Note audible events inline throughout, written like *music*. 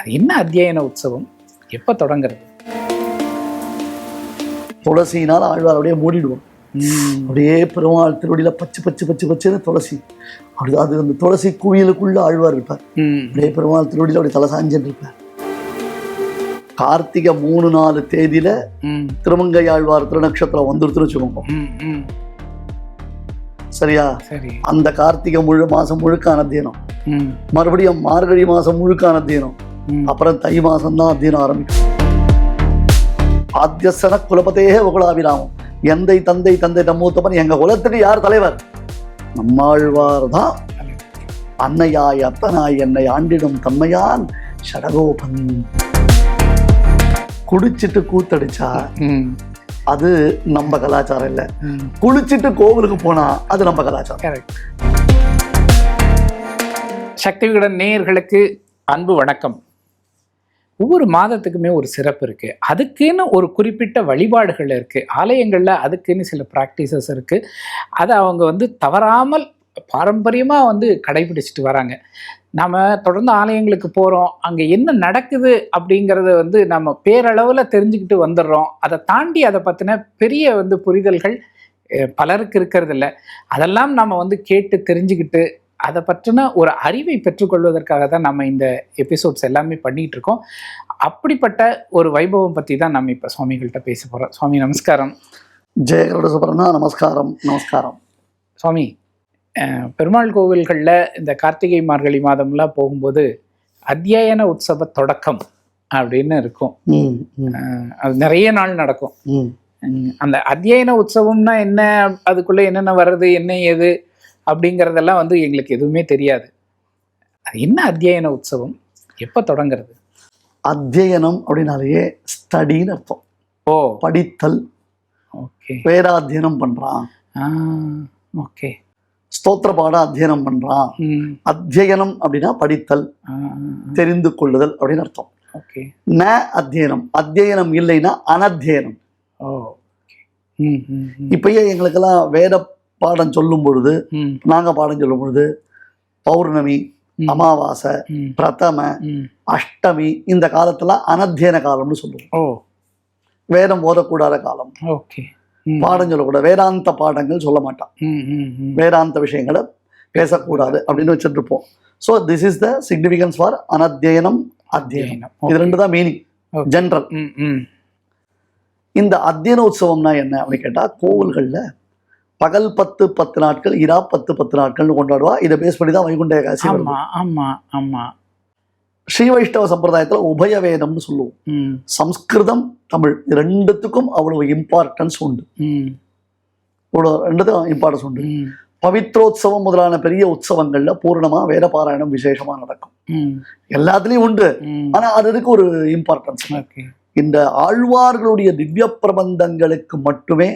அது என்ன அத்தியாயன உற்சவம்? எப்போ தொடங்குறது? துளசியினால் ஆழ்வார் அப்படியே மூடிடுவோம். அப்படியே பெருமாள் திருவடியில பச்சை பச்சை பச்சை பச்சைன்னு துளசி. அப்படி அது அந்த துளசி குவியலுக்குள்ள ஆழ்வார் இருப்பார். அப்படியே பெருமாள் திருவடியில அப்படி தலை சாஞ்சன் இருப்பார். கார்த்திகை மூணு நாலு தேதியில திருமங்கை ஆழ்வார் திருநக்ஷத்திரம் வந்துருத்துன்னு வச்சுக்கோங்க. சரியா? சரி. அந்த கார்த்திகை முழு மாசம் முழுக்க அனத்தியனம் ம். மறுபடியும் மார்கழி மாசம் முழுக்க அனத்தியனம் ம் அப்புறம் தை மாசம் தான் அத்தியனம் ஆரம்பிக்கும். ஆத்தியசன குலபதேக உகுலாபிராமம். எந்தை தந்தை தந்தை நம்மூத்தப்பன் எங்க குலத்துக்கு யார் தலைவர்? நம்மாழ்வார் தான் அன்னையாய் அத்தனாய் என்னை ஆண்டிடும் தம்மையான் ஷடகோபன் குடிச்சிட்டு கூத்தடிச்சா அது நம்ம கலாச்சாரம் இல்லை. குளிச்சிட்டு கோவிலுக்கு போனா அது நம்ம கலாச்சாரம். சக்தி விகடன் நேயர்களுக்கு அன்பு வணக்கம். ஒவ்வொரு மாதத்துக்குமே ஒரு சிறப்பு இருக்குது அதுக்குன்னு ஒரு குறிப்பிட்ட வழிபாடுகள் இருக்குது ஆலயங்களில் அதுக்குன்னு சில ப்ராக்டிசஸ் இருக்குது அதை அவங்க வந்து தவறாமல் பாரம்பரியமாக வந்து கடைபிடிச்சிட்டு வராங்க. நம்ம தொடர்ந்து ஆலயங்களுக்கு போகிறோம் அங்கே என்ன நடக்குது அப்படிங்கிறத வந்து நம்ம பேரளவில் தெரிஞ்சுக்கிட்டு வந்துடுறோம். அதை தாண்டி அதை பற்றின பெரிய வந்து புரிதல்கள் பலருக்கு இருக்கிறதில்ல. அதெல்லாம் நம்ம வந்து கேட்டு தெரிஞ்சுக்கிட்டு அதை பற்றின ஒரு அறிவை பெற்றுக்கொள்வதற்காக தான் நம்ம இந்த எபிசோட்ஸ் எல்லாமே பண்ணிட்டு இருக்கோம் அப்படிப்பட்ட ஒரு வைபவம் பற்றி தான் நம்ம இப்போ சுவாமிகள்கிட்ட பேச போகிறோம் சுவாமி நமஸ்காரம். ஜெயகருட சுப்பரண்ணா நமஸ்காரம் நமஸ்காரம். சுவாமி பெருமாள் கோவில்களில் இந்த கார்த்திகை மார்கழி மாதம்லாம் போகும்போது அத்தியாயன உற்சவ தொடக்கம் அப்படின்னு இருக்கும். அது நிறைய நாள் நடக்கும். அந்த அத்தியாயன உற்சவம்னா என்ன? அதுக்குள்ள என்னென்ன வர்றது? என்ன ஏது? அப்படிங்கிறதெல்லாம் வந்து எங்களுக்கு எதுவுமே தெரியாது. அது என்ன அத்தியாயன உற்சவம்? எப்போ தொடங்குறது? அத்தியனம் அப்படின்னாலேயே ஸ்டடின்னு அர்த்தம். ஓ. படித்தல். ஓகே. வேதாத்தியனம் பண்றான். ஆ ஓகே. ஸ்தோத்திர பாட அத்தியனம் பண்றான். ம். அத்தியனம் அப்படின்னா படித்தல் தெரிந்து கொள்ளுதல் அப்படின்னு அர்த்தம். ஓகே. ந அத்தியனம். அத்தியனம் இல்லைன்னா அனத்தியனம். ஓ இப்பயே எங்களுக்கெல்லாம் வேத பாடம் சொல்லும் பொழுது ம். நாங்க பாடம் சொல்லும் பொழுது பௌர்ணமி அமாவாசை பிரதம. அஷ்டமி இந்த காலத்துல அனத்தியன காலம்னு சொல்லுவோம். ஓ. வேதம் ஓதக்கூடாத காலம். பாடம் சொல்லக்கூடாது வேதாந்த பாடங்கள் சொல்ல மாட்டான். வேதாந்த விஷயங்களை பேசக்கூடாது அப்படின்னு வச்சுட்டு இருப்போம் so this is the significance for அனத்தியனம் அத்தியனம். அத்தியாயனம். இது. ரெண்டு தான் மீனிங். ஜென்ரல் இந்த அத்தியன உற்சவம்னா என்ன அப்படின்னு கேட்டா கோவில்கள்ல பகல் பத்து பத்து நாட்கள் இரா பத்து பத்து நாட்கள்னு கொண்டாடுவா. இதை பேஸ் பண்ணி தான் வைகுண்ட வருது. ஆமா ஆமா ஆமா. ஸ்ரீ வைஷ்ணவ சம்பிரதாயத்துல உபய வேதம்னு சொல்லுவோம் சம்ஸ்கிருதம் தமிழ். ரெண்டுத்துக்கும் அவ்வளவு இம்பார்ட்டன்ஸ் உண்டு. இவ்வளோ ரெண்டுத்துக்கும் இம்பார்ட்டன்ஸ் உண்டு. பவித்ரோத்சவம் முதலான பெரிய உற்சவங்கள்ல பூரணமா வேத பாராயணம் விசேஷமா நடக்கும். எல்லாத்துலயும் உண்டு. ஆனா அதுக்கு ஒரு இம்பார்ட்டன்ஸ் இந்த ஆழ்வார்களுடைய திவ்ய பிரபந்தங்களுக்கு மட்டுமே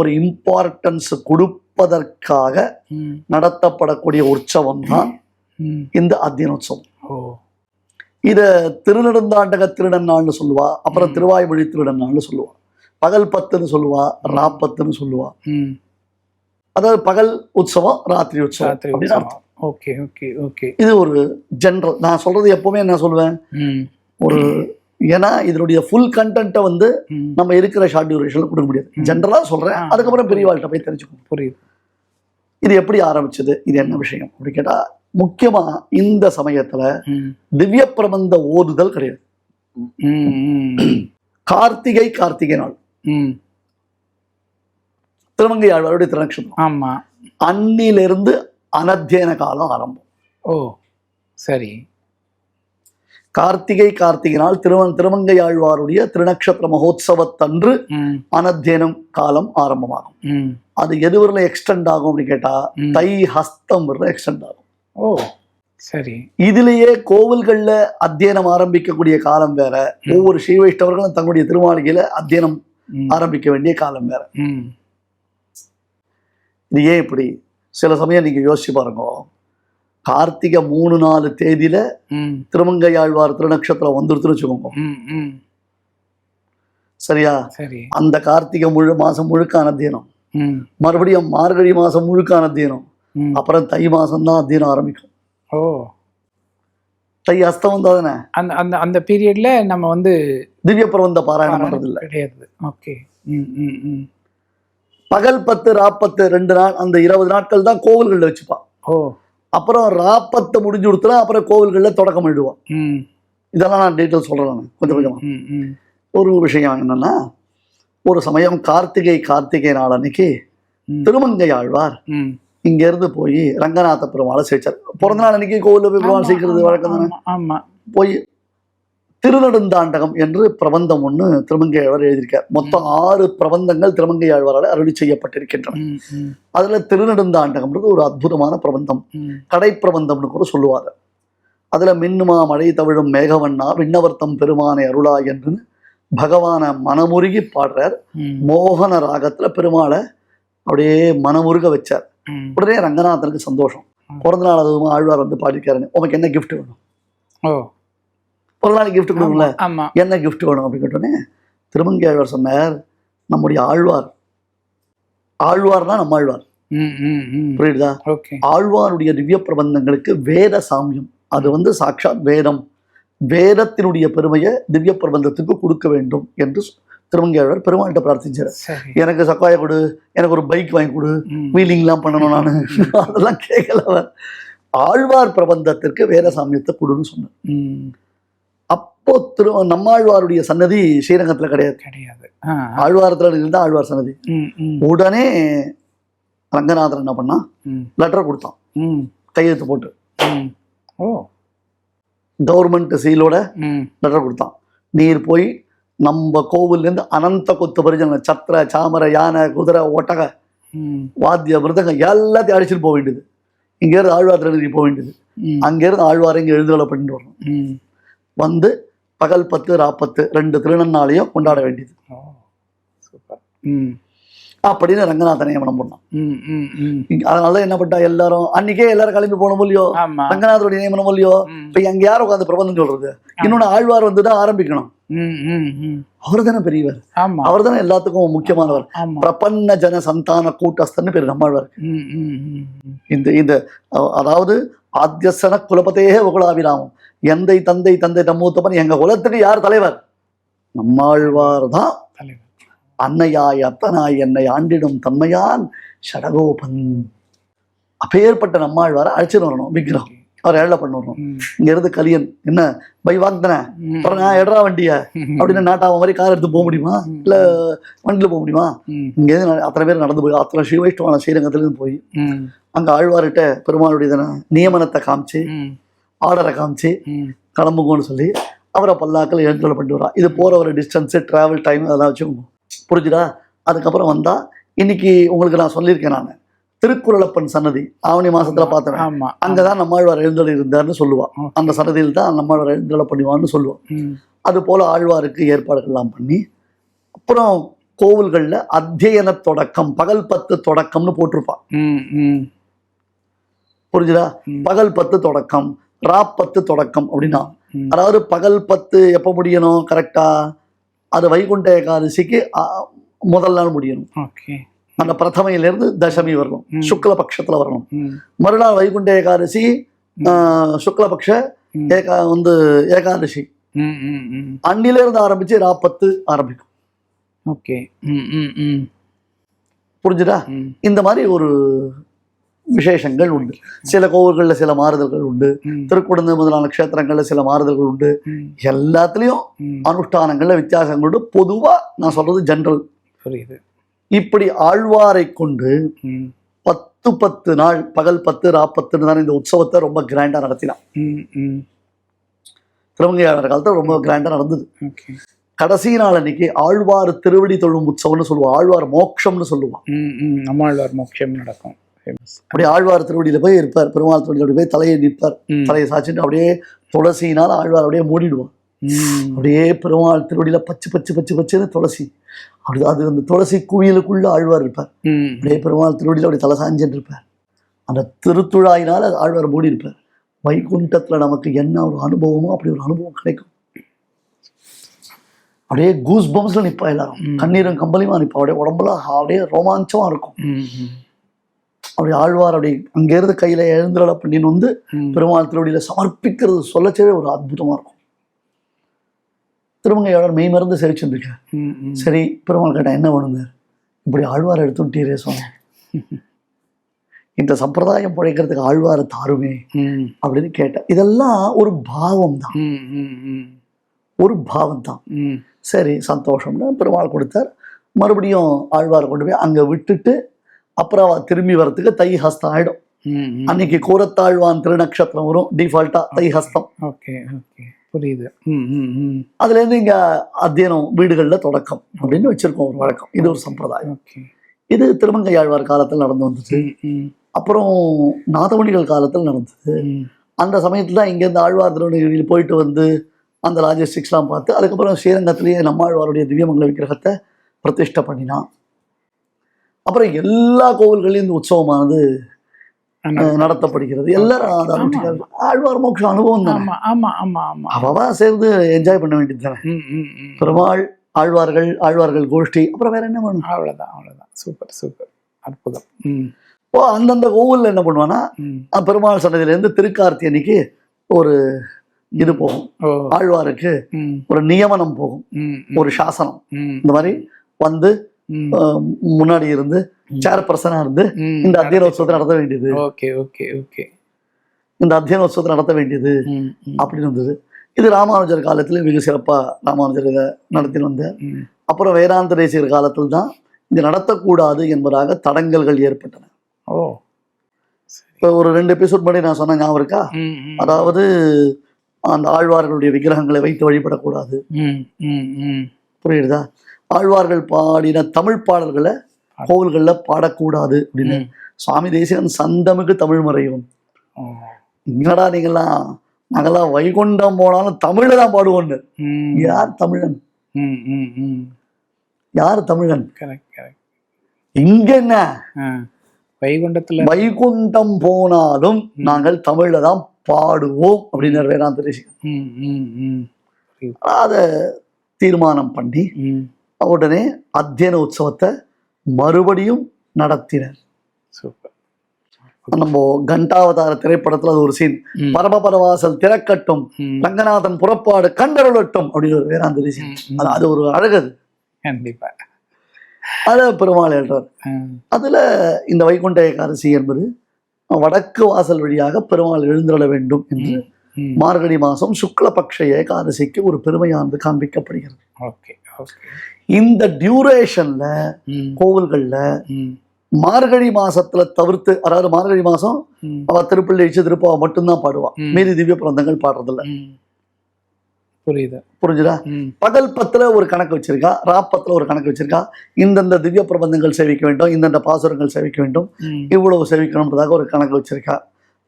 ஒரு இம்பார்ட்டன்ஸ் கொடுப்பதற்காக நடத்தப்படக்கூடிய உற்சவம் தான் இந்த அத்தியனோத்சவம். இத திருநெடுந்தாண்டக திருநன்னாள்னு சொல்லுவா அப்புறம். திருவாய்மொழி திருநன்னாள்னு சொல்லுவா. பகல் பத்துன்னு சொல்லுவா ராப்பத்துன்னு சொல்லுவா. அதாவது பகல் உற்சவம் ராத்திரி உற்சவம் அப்படின்னு. அர்த்தம். Okay okay okay. இது ஒரு ஜென்ரல் நான் சொல்றது எப்பவுமே என்ன சொல்லுவேன் ஒரு ஏன்னா இதனுடைய ஃபுல் கண்டென்ட்டை வந்து நம்ம இருக்கிற ஷார்ட் டியூரேஷன்ல கொடுக்க முடியாது. ம். ஜென்ரலா சொல்றேன். ஆ. அதுக்கப்புறம் பெரியவாள்கிட்ட போய் தெரிஞ்சுக்கணும் புரியுது. இது எப்படி ஆரம்பிச்சது? இது என்ன விஷயம்? அப்படி கேட்டா முக்கியமா இந்த சமயத்துல திவ்ய பிரபந்த ஓதுதல் கிடையாது. கார்த்திகை கார்த்திகை நாள். ம். திருமங்கை ஆழ்வாருடைய திருநக்ஷத்திரம். ஆமா. அன்னிலிருந்து அனத்தியன காலம் ஆரம்பம். ஓ சரி. கார்த்திகை கார்த்திகை நாள் திருவன் திருமங்கை ஆழ்வாருடைய திருநக்ஷத்திர மகோத்சவத்தன்று அனத்தியனம் காலம் ஆரம்பமாகும். அது எது வரல எக்ஸ்டெண்ட் ஆகும் அப்படின்னு கேட்டா. தை ஹஸ்தம் வரல எக்ஸ்டெண்ட் ஆகும். ஓ சரி. இதுலயே கோவில்கள்ல அத்தியனம் ஆரம்பிக்கக்கூடிய காலம் வேற. ஒவ்வொரு ஸ்ரீ வைஷ்ணவர்களும் தங்களுடைய திருமாளிகையில அத்தியனம் ஆரம்பிக்க வேண்டிய காலம் வேற. இது ஏன் இப்படி? சில சமயம் நீங்க யோசிச்சு பாருங்க. கார்த்திகை மூணு நாலு தேதியில திருமங்கை ஆழ்வார் திருநக்ஷத்திரம் வந்துருத்துன்னு வச்சுக்கோங்க. சரியா? சரி. அந்த கார்த்திகை முழு மாசம் முழுக்க அனத்தியனம் மறுபடியும் மார்கழி மாசம் முழுக்க அனத்தியனம் அப்புறம் தை மாசம் தான் அத்தியனம் ஆரம்பிக்கும். ஓ. தை அஸ்தம் வந்தா தானே? அந்த அந்த அந்த பீரியட்ல நம்ம வந்து திவ்ய பிரபந்த பாராயணம் பண்றது இல்ல கிடையாது. ஓகே பகல் பத்து ராப்பத்து ரெண்டு நாள் அந்த இருபது நாட்கள் தான் கோவில்கள்ல வச்சுப்பான். ஓ. அப்புறம் ராப்பத்து முடிஞ்சு கொடுத்தா அப்புறம் கோவில்கள்ல தொடக்கம் எழுதுவான் ம். இதெல்லாம் நான் டீட்டெயில் சொல்றேன் நான் கொஞ்சம் கொஞ்சமா. ம் ம் ஒரு விஷயம் என்னன்னா ஒரு சமயம் கார்த்திகை கார்த்திகை நாள் அன்னைக்கு. திருமங்கை ஆழ்வார் ம். இங்க இருந்து போய் ரங்கநாத பெருமாளை சேர்ச்சார் பிறந்த நாள் அன்னைக்கு கோவில்ல போய் பெருமாள் சேர்க்கிறது வழக்கம் தானே? போய் திருநெடுந்தாண்டகம் என்று பிரபந்தம் ஒண்ணு திருமங்கை ஆழ்வார் எழுதியிருக்கார். மொத்தம் ஆறு பிரபந்தங்கள் திருமங்கை ஆழ்வாரால் அருளி செய்யப்பட்டிருக்கின்றன. அதுல திருநெடுந்தாண்டகம்ன்றது ஒரு அற்புதமான பிரபந்தம். கடை பிரபந்தம்னு கூட சொல்லுவாங்க. அதுல மின்னுமா மழை தவிழும் மேகவண்ணா விண்ணவர்த்தம் பெருமானை அருளா என்று பகவானை மனமுருகி பாடுறார். மோகன ராகத்துல பெருமாளை அப்படியே மனமுருக வச்சார். உடனே ரங்கநாதனுக்கு சந்தோஷம். பிறந்த நாள் அதுவும் ஆழ்வார் வந்து பாடிக்காருன்னு உனக்கு என்ன gift வேணும்? ஓ பிறந்த நாள் gift கொடுக்கல என்ன gift வேணும் அப்படின்னு கேட்டோடனே திருமங்கை ஆழ்வார் சொன்னார் நம்முடைய ஆழ்வார். ஆழ்வார்னா நம்ம ஆழ்வார். புரியுதா? ஆழ்வாருடைய திவ்ய பிரபந்தங்களுக்கு வேத சாமியம். அது வந்து சாட்சாத் வேதம். வேதத்தினுடைய பெருமையை திவ்ய பிரபந்தத்துக்கு கொடுக்க வேண்டும் என்று திருமங்கை ஆழ்வார் பெருமாள்கிட்ட பிரார்த்திச்சார். சரி. எனக்கு சக்காய கொடு எனக்கு ஒரு பைக் வாங்கி கொடு வீலிங்லாம் பண்ணணும் நான். அதெல்லாம் கேட்கல ஆழ்வார் பிரபந்தத்திற்கு வேத சாமியத்தை கொடுன்னு சொன்னார். ம். அப்போ திரு நம்மாழ்வாருடைய சன்னதி ஸ்ரீரங்கத்துல கிடையாது. கிடையாது. ஆழ்வாரத்துல இருந்தா ஆழ்வார் சன்னதி. உடனே ரங்கநாதன் என்ன பண்ணா லெட்டர் கொடுத்தான். கையெழுத்து போட்டு. ஓ. கவர்மெண்ட் சீலோட லெட்டர் கொடுத்தான். நீர் போய் நம்ம கோவில்லேருந்து அனந்த கொத்து பரிஜன சத்திர சாமர யானை குதிரை ஒட்டக வாத்திய மிருதங்க எல்லாத்தையும் அடிச்சுட்டு போக வேண்டியது. இங்கேருந்து ஆழ்வார் திருநெல்வேலி போக வேண்டியது. அங்கேருந்து ஆழ்வார் இங்கே எழுதுதலை பண்ணிட்டு வரணும். வந்து பகல் பத்து ராப்பத்து ரெண்டு திருநன்னாளையும் கொண்டாட வேண்டியது. ஓ சூப்பர். ம். அப்படின்னு ரங்கநாதன் நியமனம் பண்ணான் அதனால என்ன பண்ணிட்டா எல்லாரும்? அன்னைக்கே எல்லாரும் கிளம்பி போனோம் இல்லையோ? ரங்கநாதருடைய நியமனம் இல்லையோ? இப்ப அங்க யாரும் உட்காந்து பிரபந்தம் சொல்றது? இன்னொன்னு ஆழ்வார் வந்து தான் ஆரம்பிக்கணும். அவர் தானே பெரியவர். ஆமா. அவர் தானே எல்லாத்துக்கும் முக்கியமானவர். பிரபன்ன ஜன சந்தான கூட்டஸ்தன்னு பேர் நம்மாழ்வார் இந்த இந்த அதாவது ஆத்தியசன குலபத்தையே உகுலாபிராமம். எந்தை தந்தை தந்தை நம்மூத்தப்பன் எங்க குலத்துக்கு யார் தலைவர்? நம்மாழ்வார் தான் தலைவர். அன்னையாய் அத்தனாய் என்னை ஆண்டிடும் தன்மையான் ஷடகோபன் அப்பேற்பட்ட நம்மாழ்வாரை அழைச்சிட்டு வரணும் விக்கிரம். அவர் ஏழை பண்ண வரணும் ம். இங்க இருந்து கலியன் என்ன பை வாங்கினே? அப்புறம் நான் எடுறா வண்டிய? அப்படின்னு நாட்டாவ மாதிரி கார் எடுத்து போக முடியுமா? இல்ல வண்டியில போக முடியுமா? இங்க இருந்து அத்தனை பேர் நடந்து போய் அத்தனை ஸ்ரீவைஷ்ணவான ஸ்ரீரங்கத்துல இருந்து போய் அங்க ஆழ்வார்கிட்ட பெருமாளுடைய நியமனத்தை காமிச்சு ஆர்டரை காமிச்சு கிளம்புங்கன்னு சொல்லி அவரை பல்லாக்கள் எழுந்துள்ள பண்ணிட்டு வரா இது போற ஒரு டிஸ்டன்ஸு டிராவல் டைம் அதெல்லாம் வச்சுக்கோங்க. புரிஞ்சுதா? அதுக்கப்புறம் வந்தா இன்னைக்கு உங்களுக்கு நான் சொல்லியிருக்கேன் நான். திருக்குறளப்பன் சன்னதி ஆவணி மாசத்துல பார்த்தேன் ஆமா. அங்கதான் நம்மாழ்வார் எழுந்தல் இருந்தார்னு சொல்லுவான். அந்த சன்னதியில் தான் நம்மாழ்வார் எழுந்தல பண்ணுவான்னு சொல்லுவான் அது போல ஆழ்வாருக்கு ஏற்பாடுகள்லாம் பண்ணி அப்புறம் கோவில்கள்ல அத்தியன தொடக்கம் பகல் பத்து தொடக்கம்னு போட்டிருப்பான் புரிஞ்சுதா. பகல் பத்து தொடக்கம் ரா பத்து தொடக்கம் அப்படின்னா. அதாவது பகல் பத்து எப்போ முடியணும்? கரெக்டா அது வைகுண்ட ஏகாதசிக்கு முதல் நாள் முடியணும். அந்த பிரதமையிலிருந்து தசமி வரணும். ம். சுக்ல பட்சத்துல வரணும். மறுநாள் வைகுண்ட ஏகாதசி சுக்லபக்ஷ. ஏகா வந்து ஏகாதசி. அன்னிலிருந்து ஆரம்பிச்சு ராப்பத்து ஆரம்பிக்கும். ஓகே. புரிஞ்சுதா? இந்த மாதிரி ஒரு விசேஷங்கள் உண்டு. சில கோவில்கள்ல சில மாறுதல்கள் உண்டு. திருக்குடந்து முதலான க்ஷேத்திரங்கள்ல சில மாறுதல்கள் உண்டு. எல்லாத்துலயும் அனுஷ்டானங்கள்ல வித்தியாசங்கள் உண்டு. பொதுவா நான் சொல்றது ஜென்ரல் புரியுது. இப்படி ஆழ்வாரை கொண்டு பத்து பத்து நாள் பகல் பத்து ராப்பத்துன்னு தானே இந்த உற்சவத்தை ரொம்ப கிராண்டா நடத்தினான். திருமங்கையாளர் காலத்துல ரொம்ப கிராண்டா நடந்தது. கடைசி நாள் அன்னைக்கு ஆழ்வார் திருவடி தொழும் உற்சவம்னு சொல்லுவான் ஆழ்வார் மோட்சம்னு சொல்லுவான் நம்மாழ்வார் மோட்சம் நடக்கும். அப்படியே ஆழ்வார் திருவடியில போய் இருப்பார் பெருமாள் திருவடியில போய் தலையை நிற்பார் தலையை சாச்சிட்டு அப்படியே துளசியினால் ஆழ்வார் அப்படியே மூடிடுவான் அப்படியே பெருமாள் திருவடியில பச்சு பச்சு பச்சு பச்சுன்னு துளசி. அப்படி அது அந்த துளசி குவியலுக்குள்ள ஆழ்வார் இருப்பார். அப்படியே பெருமாள் திருவடியில அப்படி தலை சாஞ்சுட்டு இருப்பார் அந்த திருத்துழாயினால் ஆழ்வார் மூடி இருப்பார் வைகுண்டத்துல நமக்கு என்ன ஒரு அனுபவமோ அப்படி ஒரு அனுபவம் கிடைக்கும். அப்படியே கூஸ் பம்ஸ்ல நிப்பா எல்லாரும். கண்ணீரும் கம்பளியுமா நிப்பா. அப்படியே உடம்புல அப்படியே ரோமாஞ்சமா இருக்கும். அப்படி ஆழ்வார் அப்படி அங்கேருந்து கையில எழுந்துருள பண்ணின்னு வந்து. பெருமாள் திருவடியில சமர்ப்பிக்கிறது சொல்லச்சவே ஒரு அற்புதமா இருக்கும். திருமங்கையாளர் மெய் மருந்து ம். சரி பெருமாள் கேட்டா என்ன வேணுங்க? இப்படி ஆழ்வார் எடுத்துட்டீரே சுவாமி. இந்த சம்பிரதாயம் பிழைக்கிறதுக்கு ஆழ்வாரை தாருமே அப்படின்னு கேட்டேன் இதெல்லாம் ஒரு பாவம் தான் ஒரு பாவம் தான். சரி சந்தோஷம்னு பெருமாள் கொடுத்தார். மறுபடியும் ஆழ்வாரை கொண்டு போய் அங்க விட்டுட்டு அப்புறம் திரும்பி வரத்துக்கு தை ஹஸ்தம் ஆயிடும். அன்னைக்கு கூரத்தாழ்வான் திருநக்ஷத்திரம் வரும் டிஃபால்ட்டா தை ஹஸ்தம் புரியுது. அதுல இருந்து இங்க அத்தியனம் வீடுகள்ல தொடக்கம் அப்படின்னு வச்சிருக்கோம் ஒரு வழக்கம். இது ஒரு சம்பிரதாயம். இது திருமங்கையாழ்வார் காலத்தில் நடந்து ம், அப்புறம் நாதமணிகள் காலத்தில் நடந்தது. அந்த சமயத்துல தான் இங்கேருந்து ஆழ்வார் திருவண்ணகிரியில் போயிட்டு வந்து அந்த லாஜிஸ்டிக்ஸ்லாம் பார்த்து அதுக்கப்புறம் ஸ்ரீரங்கத்திலேயே நம்மாழ்வாருடைய திவ்யமங்கல விக்கிரகத்தை பிரதிஷ்டை பண்ணினான். அப்புறம் எல்லா கோவில்களையும் இந்த உற்சவமானது நடத்தப்படுகிறது. எல்லாரும். ஆழ்வார் மோட்ச அனுபவம் தானே. ஆமா ஆமா ஆமா ஆமா. அவவா சேர்ந்து என்ஜாய் பண்ண வேண்டியது தானே. பெருமாள் ஆழ்வார்கள் ஆழ்வார்கள் கோஷ்டி அப்புறம் வேற என்ன வேணும்? அவ்வளவுதான் அவ்வளவுதான். Super super. அற்புதம். ஓ அந்தந்த கோவில்ல என்ன பண்ணுவானா ம். அஹ், பெருமாள் சன்னதியிலேருந்து திருக்கார்த்தி அன்னைக்கு ஒரு இது போகும். ஆழ்வாருக்கு ஒரு நியமனம் போகும். ஒரு சாசனம். இந்த மாதிரி வந்து முன்னாடி இருந்து சேர் பர்சனா இருந்து. இந்த அத்தியனோத்சவத்தை நடத்த வேண்டியது. Okay okay okay. இந்த அத்தியனோத்சவத்தை நடத்த வேண்டியது அப்படின்னு இருந்தது. இது ராமானுஜர் காலத்தில் மிக சிறப்பா ராமானுஜர் நடத்தி வந்தார். அப்புறம் வேதாந்த தேசியர் காலத்தில் தான் இது நடத்தக்கூடாது என்பதாக தடங்கல்கள் ஏற்பட்டன. ஓ. இப்போ ஒரு ரெண்டு எபிசோட் முன்னாடி நான் சொன்ன ஞாபகம் இருக்கா? அதாவது அந்த ஆழ்வார்களுடைய விக்கிரகங்களை வைத்து வழிபடக்கூடாது. புரியுதா? ஆழ்வார்கள் பாடின தமிழ் பாடல்களை கோவில்களில் பாடக்கூடாது அப்படின்னு. சுவாமி தேசிகன் சந்தமுக்கு தமிழ் மறையும். என்னடா நீங்கெல்லாம் நாங்கெல்லாம் வைகுண்டம் போனாலும் தமிழ்ல தான் பாடுவோன்னு ம், யார் தமிழன். யார் தமிழன் இங்க என்ன. வைகுண்டத்துல வைகுண்டம் போனாலும் நாங்கள் தமிழ்ல தான் பாடுவோம் அப்படின்னு வேதாந்த தேசிகன். அதை தீர்மானம் பண்ணி. உடனே அத்தியன உற்சவத்தை மறுபடியும் நடத்தினர். நம்ம கண்டாவதார திரைப்படத்துல அது ஒரு சீன். பரமபரவாசல் திறக்கட்டும் ரங்கநாதன் புறப்பாடு கண்டருளட்டும் அப்படின்னு ஒரு ம், ம். அது ஒரு அழகது. கண்டிப்பா. அதை பெருமாள் எழுறார். அதுல இந்த வைகுண்ட ஏகாதசி என்பது வடக்கு வாசல் வழியாக பெருமாள் எழுந்தருள வேண்டும் என்று. மார்கழி மாசம் சுக்லபக்ஷ ஏகாதசிக்கு ஒரு பெருமையானது காண்பிக்கப்படுகிறது. இந்த டியூரேஷன்ல கோவில்கள்ல மார்கழி மாசத்துல தவிர்த்து அதாவது மார்கழி மாசம் அவ திருப்பள்ளி வச்சு திருப்பாவை மட்டும்தான் பாடுவா. மீதி திவ்ய பிரபந்தங்கள் பாடுறதில்ல. புரியுது. புரிஞ்சுதா? ம், பகல் பத்துல ஒரு கணக்கு வச்சிருக்கா ராப்பத்துல ஒரு கணக்கு வச்சிருக்கா இந்தந்த திவ்ய பிரபந்தங்கள் சேவிக்க வேண்டும் இந்தந்த பாசுரங்கள் சேவிக்க வேண்டும் இவ்வளவு சேவிக்கணுன்றதாக ஒரு கணக்கு வச்சிருக்கா.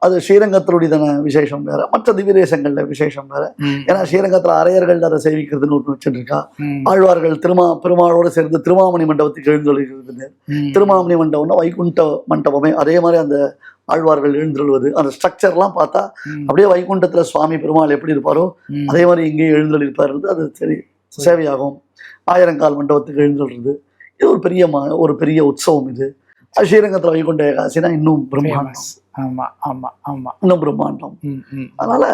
அது ஸ்ரீரங்கத்தினுடையதான விசேஷம் வேற. மற்ற திவ்ய தேசங்கள்ல விசேஷம் வேற. ஏன்னா ஸ்ரீரங்கத்துல அரையர்கள் அதை சேவிக்கிறதுன்னு ஒன்று வச்சிருக்கா ஆழ்வார்கள் திருமா பெருமாளோடு சேர்ந்து திருமாமணி மண்டபத்துக்கு எழுந்தொழிகிறது. திருமாமணி மண்டபம்னா வைகுண்ட மண்டபமே. அதே மாதிரி அந்த ஆழ்வார்கள் எழுந்தருள்வது. அந்த ஸ்ட்ரக்சர்லாம் பார்த்தா அப்படியே வைகுண்டத்துல சுவாமி பெருமாள் எப்படி இருப்பாரோ. அதே மாதிரி இங்கேயும் எழுந்தொழிருப்பாரு அது சரி சேவையாகும். ஆயிரங்கால் மண்டபத்துக்கு எழுந்தொழுறது இது ஒரு பெரிய ம- ஒரு பெரிய உற்சவம் இது. ஸ்ரீரங்கத்துல வைகுண்ட ஏகாசினா இன்னும் பிரம்மாண்டம். Famous. ஆமா ஆமா ஆமா இன்னும் பிரம்மாண்டம். அதனால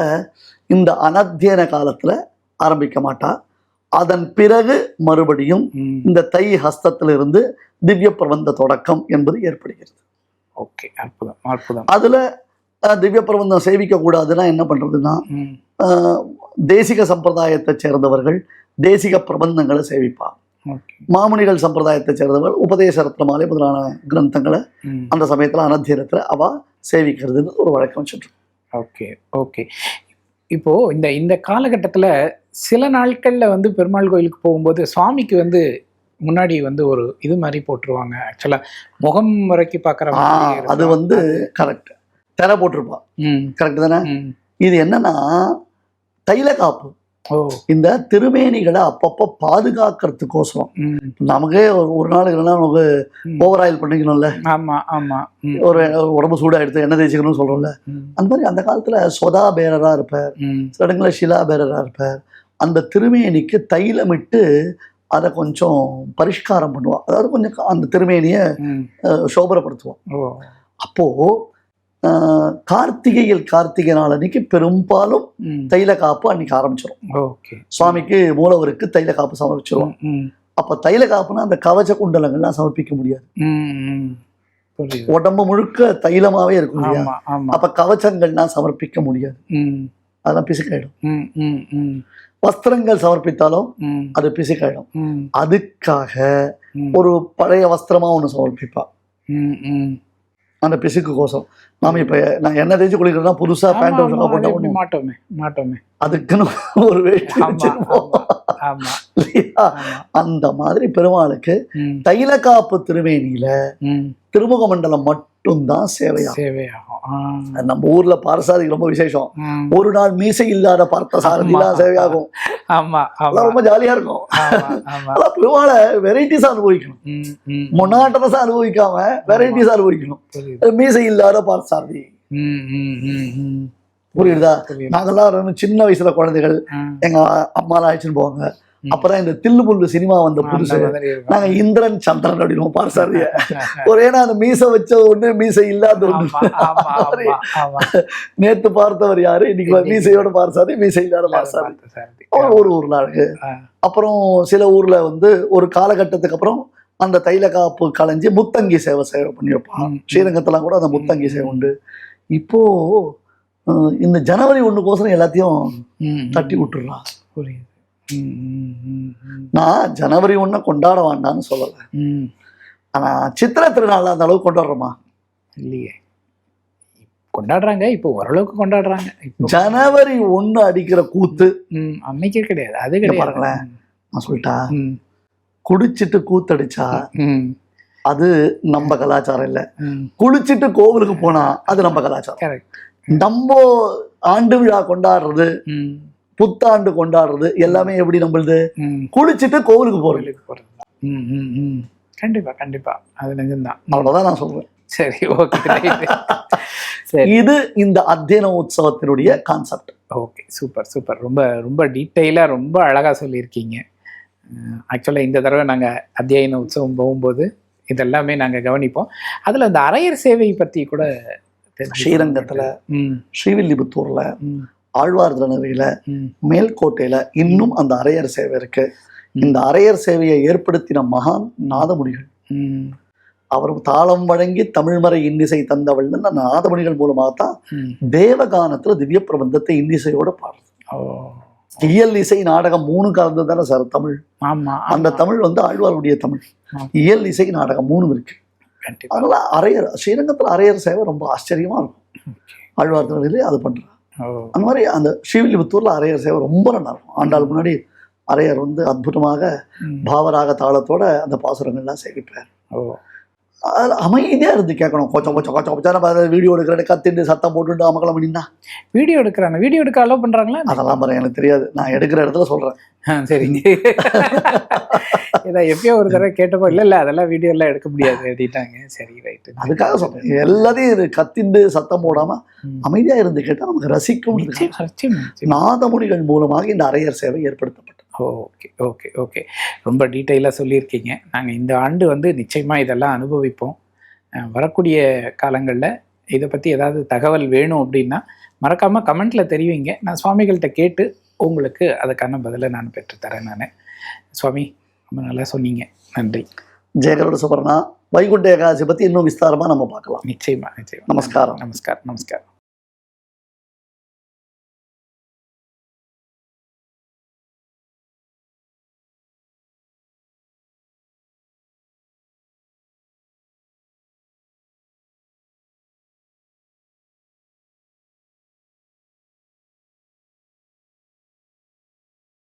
இந்த அனத்தியன காலத்துல ஆரம்பிக்க மாட்டா அதன் பிறகு மறுபடியும். இந்த தை ஹஸ்தத்திலிருந்து திவ்ய பிரபந்த தொடக்கம் என்பது ஏற்படுகிறது ஓகே அற்புதம் அற்புதம் அதுல திவ்ய பிரபந்தம் சேவிக்க கூடாதுன்னா என்ன பண்றதுன்னா தேசிக சம்பிரதாயத்தை சேர்ந்தவர்கள் தேசிக பிரபந்தங்களை சேவிப்பா ஓகே மாமுனிகள் சம்பிரதாயத்தை சேர்ந்தவர்கள் உபதேச ரத்னமாலை முதலான கிரந்தங்களை அந்த சமயத்துல அனத்தியனத்துல அவ சேவிக்கிறதுன்னு ஒரு வழக்கம் வச்சுட்டு. Okay okay. இப்போ இந்த இந்த காலகட்டத்துல சில நாட்கள்ல வந்து பெருமாள் கோயிலுக்கு போகும்போது சுவாமிக்கு வந்து முன்னாடி வந்து ஒரு இது மாதிரி போட்டுருவாங்க. ஆக்சுவலா முகம் வரைக்கும் பார்க்குற அது வந்து கரெக்ட். திரை போட்டிருப்பா. ம். கரெக்ட் தானே? இது என்னன்னா தைல காப்பு இந்த திருமேனிகளை அப்பப்போ பாதுகாக்கிறதுக்கோசரம். நமக்கே ஒரு ஒரு நாள் இல்லைன்னா நமக்கு. ஓவர் ஆயில் பண்ணிக்கணும்ல. ஆமா ஆமா. ம். ஒரு உடம்பு சூடா எடுத்து எண்ணெய் தேய்ச்சிக்கணும்னு சொல்றோம்ல. ம், அந்த மாதிரி அந்த காலத்துல சொதா பேரரா இருப்பார். சில இடங்களில் ஷிலா பேரரா இருப்பார். அந்த திருமேனிக்கு தைலமிட்டு அதை கொஞ்சம் பரிஷ்காரம் பண்ணுவான். அதாவது கொஞ்சம் அந்த திருமேனியை சோபரப்படுத்துவான். ஓ. அப்போ ஆஹ், கார்த்திகையில் கார்த்திகை நாள் அன்னைக்கு பெரும்பாலும் தைல காப்பு அன்னைக்கு ஆரம்பிச்சிடும் ஓகே. சுவாமிக்கு மூலவருக்கு தைல காப்பு சமர்ப்பிச்சிருவோம். ம் அப்ப தைல காப்புனா அந்த கவச்ச குண்டலங்கள்லாம் சமர்ப்பிக்க முடியாது. உடம்பு முழுக்க தைலமாவே இருக்கும் அப்ப கவச்சங்கள்லாம் சமர்ப்பிக்க முடியாது. ம். அதெல்லாம் பிசுக்காயிடும். ம் ம் ம். வஸ்திரங்கள் சமர்ப்பித்தாலும் அது பிசுக்காயிடும். அதுக்காக ஒரு பழைய வஸ்திரமா ஒண்ணு சமர்ப்பிப்பா. அந்த பிசுக்கு கோசம் நாம இப்ப நான் என்ன தேய்ச்சி குளிக்கிறதுனா புதுசா பேண்ட் போட்டா ஒண்ணு. மாட்டோமே மாட்டோமே. அதுக்குன்னு ஒரு? ஆமா அந்த மாதிரி பெருமாளுக்கு தைல காப்பு திருமேனியில ம். திருமுக மண்டலம் மட்டும்தான் சேவையா சேவையாகும். ஆ நம்ம ஊர்ல பாரசாதி ரொம்ப விசேஷம். ஒரு நாள் மீசை இல்லாத பார்த்த சாரதிலாம் ஆமா. சேவையாகும். ஆமா அதெல்லாம் ரொம்ப ஜாலியா இருக்கும். அதான் பெருமாளை வெரைட்டிஸா அனுபவிக்கணும். மொனாட்டனஸா அனுபவிக்காம வெரைட்டிஸா அனுபவிக்கணும். மீசை இல்லாத பார்த்த சாரதி ம் ம் ம் ம். புரியுதா? நாங்கெல்லாம் சின்ன வயசுல குழந்தைகள். எங்க அம்மாலாம் அழைச்சிட்டு போவாங்க. ம். அப்புறம் இந்த தில்லு முள்ளு சினிமா வந்த புதுசு. நாங்க இந்திரன் சந்திரன் அப்படின்னுவோம் பார்சாரிய *laughs* ஒரே நான் அந்த மீசை வச்ச ஒண்ணு மீசை இல்லாத ஒண்ணு *laughs* நேத்து பார்த்தவர் யாரு இன்னைக்கு மீசையோட பார்சாதி மீசை இல்லாத சாரதி. ஒரு ஊர்ல அழகு ஆ. அப்புறம் சில ஊர்ல வந்து ஒரு காலகட்டத்துக்கு அப்புறம் அந்த தைல காப்பு களைஞ்சு முத்தங்கி சேவை சேவை பண்ணி வைப்பான். ஸ்ரீரங்கத்தெல்லாம் கூட அந்த முத்தங்கி சேவை உண்டு இப்போ இந்த ஜனவரி ஒண்ணுக்கோசரம் எல்லாத்தையும். தட்டி விட்டுறான் புரியுது. நான் ஜனவரி ஒண்ணை கொண்டாட வேண்டாம்னு சொல்லல. ம். ஆனா சித்திரை திருநாள் அந்த அளவுக்கு கொண்டாடுறோமா இல்லையே. கொண்டாடுறாங்க இப்போ ஓரளவுக்கு கொண்டாடுறாங்க. ஜனவரி ஒண்ணு அடிக்கிற கூத்து. அன்னைக்கே கிடையாது அது கிடையாது. பாருங்களேன். நான் சொல்லிட்டா? குடிச்சிட்டு கூத்தடிச்சா அது நம்ம கலாச்சாரம் இல்ல. குளிச்சிட்டு கோவிலுக்கு போனா அது நம்ம கலாச்சாரம். நம்ம ஆண்டு விழா கொண்டாடுறது புத்தாண்டு கொண்டாடுறது எல்லாமே எப்படி நம்மளுது. குளிச்சிட்டு கோவிலுக்கு போறது. போறது. தான். ம், ம், ம். கண்டிப்பா கண்டிப்பா. அது நிஜம்தான். அவ்வளவுதான் நான் சொல்றேன். சரி ஓகே *laughs* சரி. இது இந்த அத்தியன உற்சவத்தினுடைய கான்செப்ட் ஓகே சூப்பர் சூப்பர் ரொம்ப ரொம்ப டீட்டெயிலாக ரொம்ப அழகாக சொல்லியிருக்கீங்க. ஆக்சுவலாக இந்த தடவை நாங்கள் அத்தியாயன உற்சவம் போகும்போது இதெல்லாமே நாங்கள் கவனிப்போம். அதில் இந்த அரையர் சேவை பற்றி கூட. ஸ்ரீரங்கத்துல ம். ஸ்ரீவில்லிபுத்தூர்ல ம் ஆழ்வார் திருநெறியில ம். மேல்கோட்டையில இன்னும் அந்த அரையர் சேவை இருக்கு. இந்த அரையர் சேவையை ஏற்படுத்தின மகான் நாதமுனிகள். அவர் தாளம் வழங்கி தமிழ்மறை இன்னிசை தந்தவள்னு அந்த நாதமுனிகள் மூலமாகத்தான் ம். தேவகானத்துல திவ்ய பிரபந்தத்தை இன்னிசையோட பாடுறது. இயல் இசை நாடகம் மூணு கலந்து தானே சார் தமிழ். ஆமாம் அந்த தமிழ் வந்து ஆழ்வாருடைய தமிழ். ஆமா. இயல் இசை நாடகம் மூணு இருக்கு. அதனால அரையர் ஸ்ரீரங்கத்துல அரையர் சேவை ரொம்ப ஆச்சரியமா இருக்கும். ஆழ்வார் அது பண்றாங்க. அந்த மாதிரி அந்த ஸ்ரீவில்லிபுத்தூர்ல அரையர் சேவை ரொம்ப நல்லா இருக்கும். ஆண்டாள் முன்னாடி அரையர் வந்து அற்புதமாக. பாவராக தாளத்தோட அந்த பாசுரங்கள்லாம் சேவிப்பார் ஓ. அது அமைதியா இருந்து கேட்கணும். கொஞ்சம் கொஞ்சம் கொஞ்சம் கொஞ்சம் நம்ம வீடியோ எடுக்கிற கத்திட்டு சத்தம் போட்டுட்டு அமக்கலம் பண்ணினா வீடியோ எடுக்கிறாங்க. வீடியோ எடுக்க அலோவ் பண்ணுறாங்களா அதெல்லாம் பாரு எனக்கு தெரியாது. நான் எடுக்கிற இடத்துல சொல்றேன். ஆ, சரிங்க இதை எப்பயோ ஒரு தடவை கேட்டப்போ இல்லை இல்லை அதெல்லாம் வீடியோ எல்லாம் எடுக்க முடியாது அப்படின்ட்டாங்க சரி ரைட்டு அதுக்காக சொல்றேன். எல்லாத்தையும் கத்திண்டு சத்தம் போடாம ம். அமைதியா இருந்து கேட்டா நமக்கு ரசிக்கும். நாதமுனிகள் மூலமாக இந்த அரையர் சேவை ஏற்படுத்தப்பட்டது. ஓகே ஓகே ஓகே ரொம்ப டீட்டெயிலாக சொல்லியிருக்கீங்க. நாங்கள் இந்த ஆண்டு வந்து நிச்சயமாக இதெல்லாம் அனுபவிப்போம். வரக்கூடிய காலங்களில் இதை பற்றி ஏதாவது தகவல் வேணும் அப்படின்னா மறக்காமல் கமெண்ட்டில் தெரிவிங்க. நான் சுவாமிகள்கிட்ட கேட்டு உங்களுக்கு அதுக்கான பதிலை நான் பெற்றுத்தரேன் நான். சுவாமி ரொம்ப நல்லா சொன்னீங்க. நன்றி. ஜெயகரோட சுபர்ணா. வைகுண்ட ஏகாதசி பத்தி இன்னும் விஸ்தாரமா நம்ம பார்க்கலாம். நிச்சயமா நிச்சயமா. நமஸ்காரம். நமஸ்காரம் நமஸ்காரம்.